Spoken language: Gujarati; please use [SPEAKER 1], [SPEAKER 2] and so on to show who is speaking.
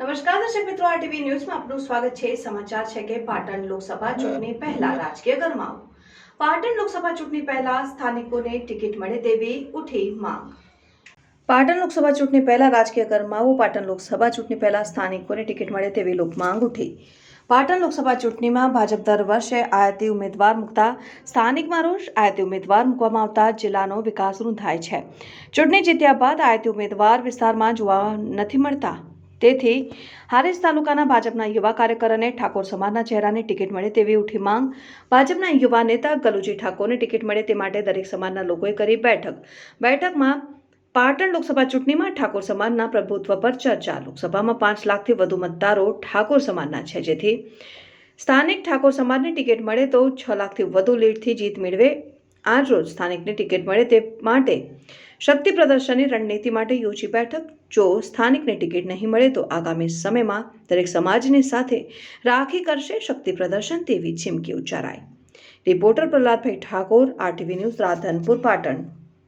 [SPEAKER 1] નમસ્કાર દર્શક મિત્રો, આ ટીવી ન્યૂઝમાં આપનું સ્વાગત છે. સમાચાર છે કે પાટણ લોકસભા ચૂંટણી પહેલા રાજકીય ગરમાવો. પાટણ લોકસભા ચૂંટણી પહેલા સ્થાનિકોને ટિકિટ મળે તેવી ઉઠી માંગ. પાટણ લોકસભા ચૂંટણી પહેલા રાજકીય ગરમાવો. પાટણ લોકસભા ચૂંટણી પહેલા સ્થાનિકોને ટિકિટ મળે તેવી લોકમાંગ ઉઠી. પાટણ લોકસભા ચૂંટણીમાં ભાજપ દર વર્ષે આયાતી ઉમેદવાર મૂકતા સ્થાનિકમાં રોષ આયાતી ઉમેદવાર મૂકવામાં આવતા જિલ્લાનો વિકાસ રૂંધાય છે. ચૂંટણી જીત્યા બાદ આયાતી ઉમેદવાર વિસ્તારમાં જોવા નથી મળતા. તેથી હારીજ તાલુકાના ભાજપના યુવા કાર્યકર અને ઠાકોર સમાજના ચહેરાને ટિકિટ મળે તેવી ઉઠી માંગ. ભાજપના યુવા નેતા ગલુજી ઠાકોરને ટિકિટ મળે તે માટે દરેક સમાજના લોકોએ કરી બેઠક. બેઠકમાં પાટણ લોકસભા ચૂંટણીમાં ઠાકોર સમાજના પ્રભુત્વ પર ચર્ચા. લોકસભામાં પાંચ લાખથી વધુ મતદારો ઠાકોર સમાજના છે. જેથી સ્થાનિક ઠાકોર સમાજને ટિકિટ મળે તો છ લાખથી વધુ લીડથી જીત મેળવે. આજ રોજ સ્થાનિકને ટિકિટ મળે તે માટે શક્તિ પ્રદર્શનની રણનીતિ માટે યોજી બેઠક. જો સ્થાનિકને ટિકિટ નહીં મળે તો આગામી સમયમાં દરેક સમાજની સાથે રાખી કરશે શક્તિ પ્રદર્શન તેવી ચીમકી ઉચ્ચારાઈ. Reporter Prahladbhai Thakor, RTV news, Radhanpur, Patan.